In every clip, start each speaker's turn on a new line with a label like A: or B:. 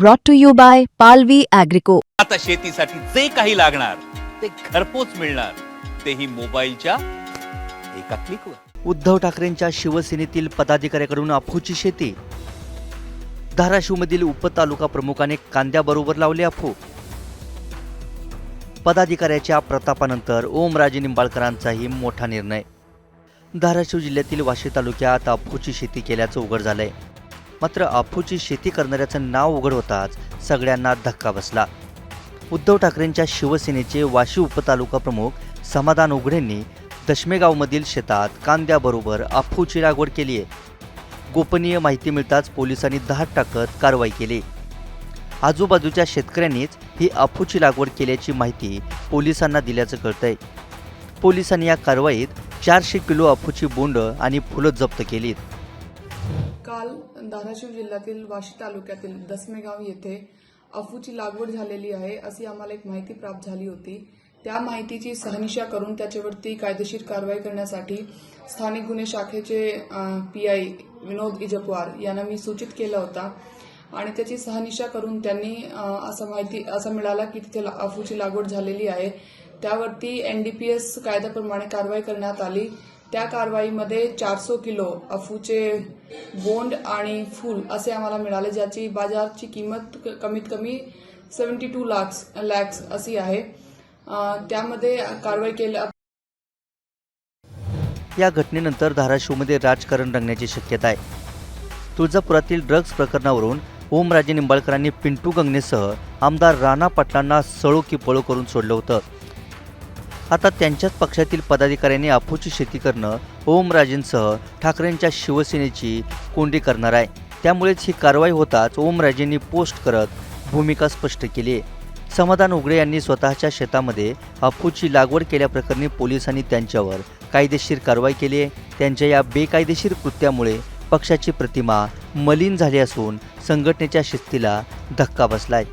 A: brought to you by Palvi Agrico.
B: आता शेतीसाठी जे काही लागणार ते घरपोच मिळणार. तेही मोबाईलच्या एका क्लिकवर
C: उद्धव ठाकरेंच्या शिवसेनेतील पदाधिकाऱ्याकडून अफूची शेती. धाराशिवमधील उपतालुका प्रमुखाने कांद्याबरोबर लावले अफू. पदाधिकाऱ्याच्या प्रतापानंतर ओमराजे निंबाळकरांचाही मोठा निर्णय. धाराशिव जिल्ह्यातील वाशी तालुक्यात अफूची शेती केल्याचं उघड झालंय. मात्र अफूची शेती करणाऱ्याचं नाव उघड होताच सगळ्यांना धक्का बसला. उद्धव ठाकरेंच्या शिवसेनेचे वाशी उपतालुका प्रमुख समाधान उघडेंनी दशमेगावमधील शेतात कांद्याबरोबर अफूची लागवड केली आहे. गोपनीय माहिती मिळताच पोलिसांनी धाड टाकत कारवाई केली. आजूबाजूच्या शेतकऱ्यांनीच ही अफूची लागवड केल्याची माहिती पोलिसांना दिल्याचं कळतंय. पोलिसांनी या कारवाईत चारशे किलो अफूची बोंड आणि फुलं जप्त केलीत.
D: काल धाराशिव जिल्ह्यातील वाशी तालुक्यातील दसमेगाव येथे अफूची लागवड झालेली आहे अशी आम्हाला एक माहिती प्राप्त झाली होती. त्या माहितीची सहनिशा करून त्याच्यावरती कायदेशीर कारवाई करण्यासाठी स्थानिक गुन्हे शाखेचे पी आय विनोद इजपवार यांना मी सूचित केला होता. आणि त्याची सहनिशा करून त्यांनी असं माहिती असं मिळाला की तिथे अफूची लागवड झालेली आहे. त्यावरती एनडीपीएस कायद्याप्रमाणे कारवाई करण्यात आली. त्या कारवाईमध्ये चारशे किलो अफूचे बोंड आणि फूल असे आम्हाला मिळाले ज्याची बाजारची किंमत क- कमीत कमी सेवन्टी टू लाक्स लॅक्स अशी आहे. त्यामध्ये कारवाई केल्या
C: या घटनेनंतर धाराशिवमध्ये राजकारण रंगण्याची शक्यता आहे. तुळजापुरातील ड्रग्ज प्रकरणावरून ओमराजे निंबाळकरांनी पिंटू गंगनेसह आमदार राणा पाटलांना सळो की पळो करून सोडलं होतं. आता त्यांच्याच पक्षातील पदाधिकाऱ्यांनी अफूची शेती करणं ओमराजेंसह ठाकरेंच्या शिवसेनेची कोंडी करणार आहे. त्यामुळेच ही कारवाई होताच ओमराजेंनी पोस्ट करत भूमिका स्पष्ट केली आहे. समाधान उगडे यांनी स्वतःच्या शेतामध्ये अफूची लागवड केल्याप्रकरणी पोलिसांनी त्यांच्यावर कायदेशीर कारवाई केली आहे. त्यांच्या या बेकायदेशीर कृत्यामुळे पक्षाची प्रतिमा मलिन झाली असून संघटनेच्या शिस्तीला धक्का बसलाय.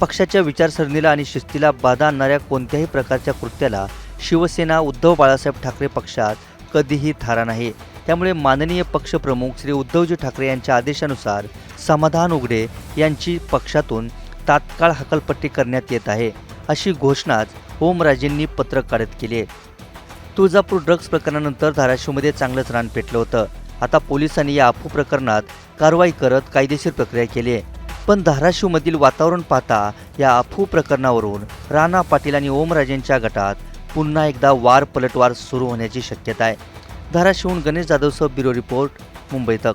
C: पक्षाच्या विचारसरणीला आणि शिस्तीला बाधा आणणाऱ्या कोणत्याही प्रकारच्या कृत्याला शिवसेना उद्धव बाळासाहेब ठाकरे पक्षात कधीही थारा नाही. त्यामुळे माननीय पक्षप्रमुख श्री उद्धवजी ठाकरे यांच्या आदेशानुसार समाधान उघडे यांची पक्षातून तात्काळ हकलपट्टी करण्यात येत आहे अशी घोषणाच ओमराजेंनी पत्रक काढत केली. तुळजापूर ड्रग्ज प्रकरणानंतर धाराशिवमध्ये चांगलंच रान पेटलं होतं. आता पोलिसांनी या अफू प्रकरणात कारवाई करत कायदेशीर प्रक्रिया केली आहे. पण धाराशिवमधील वातावरण पाहता या अफू प्रकरणावरून राणा पाटील आणि ओमराजेंच्या गटात पुन्हा एकदा वार पलटवार सुरू होण्याची शक्यता आहे. धाराशिवून गणेश जाधवसह ब्युरो रिपोर्ट मुंबई तक.